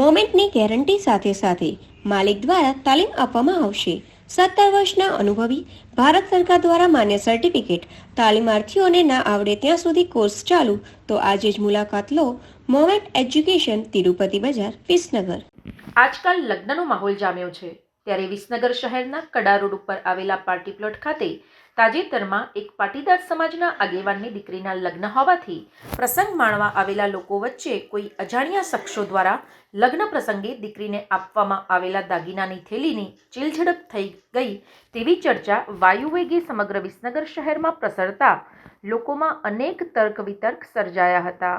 મોમેન્ટની guarantee સાથે સાથે માલિક દ્વારા તાલીમ આપવામાં આવશે. સત્તર વર્ષના અનુભવી ભારત સરકાર દ્વારા માન્ય સર્ટિફિકેટ. તાલીમાર્થીઓને ના આવડે ત્યાં સુધી કોર્સ ચાલુ. તો આજે જ મુલાકાત લો મોમેન્ટ એજ્યુકેશન તિરુપતિ બજાર, વિસનગર. આજકાલ લગ્નનો માહોલ જામ્યો છે. ત્યારે વિસનગર શહેરના કડા રોડ ઉપર આવેલા પાર્ટી પ્લોટ ખાતે તાજેતરમાં એક પાટીદાર સમાજના આગેવાનની દીકરીના લગ્ન હોવાથી પ્રસંગ માણવા આવેલા લોકો વચ્ચે કોઈ અજાણ્યા શખ્સો દ્વારા લગ્ન પ્રસંગે દીકરીને આપવામાં આવેલા દાગીનાની થેલીની ચીલઝડપ થઈ ગઈ તેવી ચર્ચા વાયુવેગે સમગ્ર વિસનગર શહેરમાં પ્રસરતા લોકોમાં અનેક તર્ક વિતર્ક સર્જાયા હતા.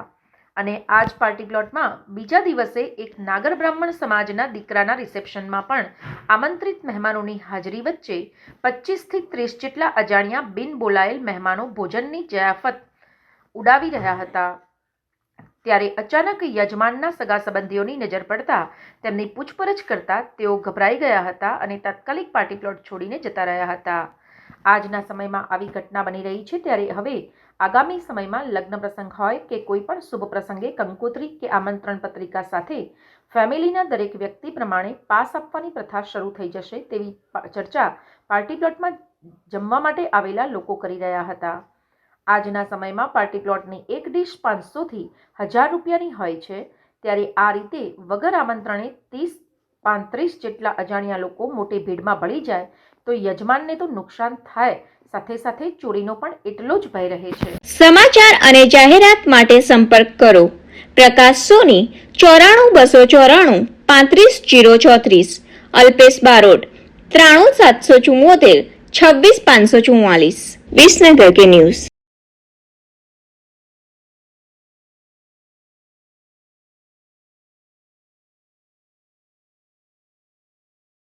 અને આ જ પાર્ટી પ્લોટમાં બીજા દિવસે એક નાગર બ્રાહ્મણ સમાજના દીકરાના રિસેપ્શનમાં પણ આમંત્રિત મહેમાનોની હાજરી વચ્ચે પચીસથી ત્રીસ જેટલા અજાણ્યા બિન બોલાયેલ મહેમાનો ભોજનની જયાફત ઉડાવી રહ્યા હતા. ત્યારે અચાનક યજમાનના સગા સંબંધીઓની નજર પડતા તેમની પૂછપરછ કરતા તેઓ ગભરાઈ ગયા હતા અને તાત્કાલિક પાર્ટી પ્લોટ છોડીને જતા રહ્યા હતા. આજના સમયમાં આવી ઘટના બની રહી છે ત્યારે હવે આગામી સમયમાં લગ્ન પ્રસંગ હોય કે કોઈ પણ શુભ પ્રસંગે કંકોત્રી કે આમંત્રણ પત્રિકા સાથે ફેમિલીના દરેક વ્યક્તિ પ્રમાણે પાસ આપવાની પ્રથા શરૂ થઈ જશે તેવી ચર્ચા પાર્ટી પ્લોટમાં જમવા માટે આવેલા લોકો કરી રહ્યા હતા. આજના સમયમાં પાર્ટી પ્લોટની એક ડીશ પાંચસોથી હજાર રૂપિયાની હોય છે. ત્યારે આ રીતે વગર આમંત્રણે ત્રીસ પાંત્રીસ જેટલા અજાણ્યા લોકો મોટી ભીડમાં ભળી જાય તો યજમાનને તો નુકસાન થાય. સાથે સાથે ચોરીનો પણ એટલો જ ભય રહે છે. સમાચાર અને જાહેરાત માટે સંપર્ક કરો. પ્રકાશ સોની, ચોરાણું બસો ચોરાણું, પાંત્રીસ જીરો ચોત્રીસ. અલ્પેશ બારોટ, ત્રાણું સાતસો ચુમ્મોતેર છવ્વીસ પાંચસો ચુમ્માલીસ વિસનગર કે ન્યૂઝ.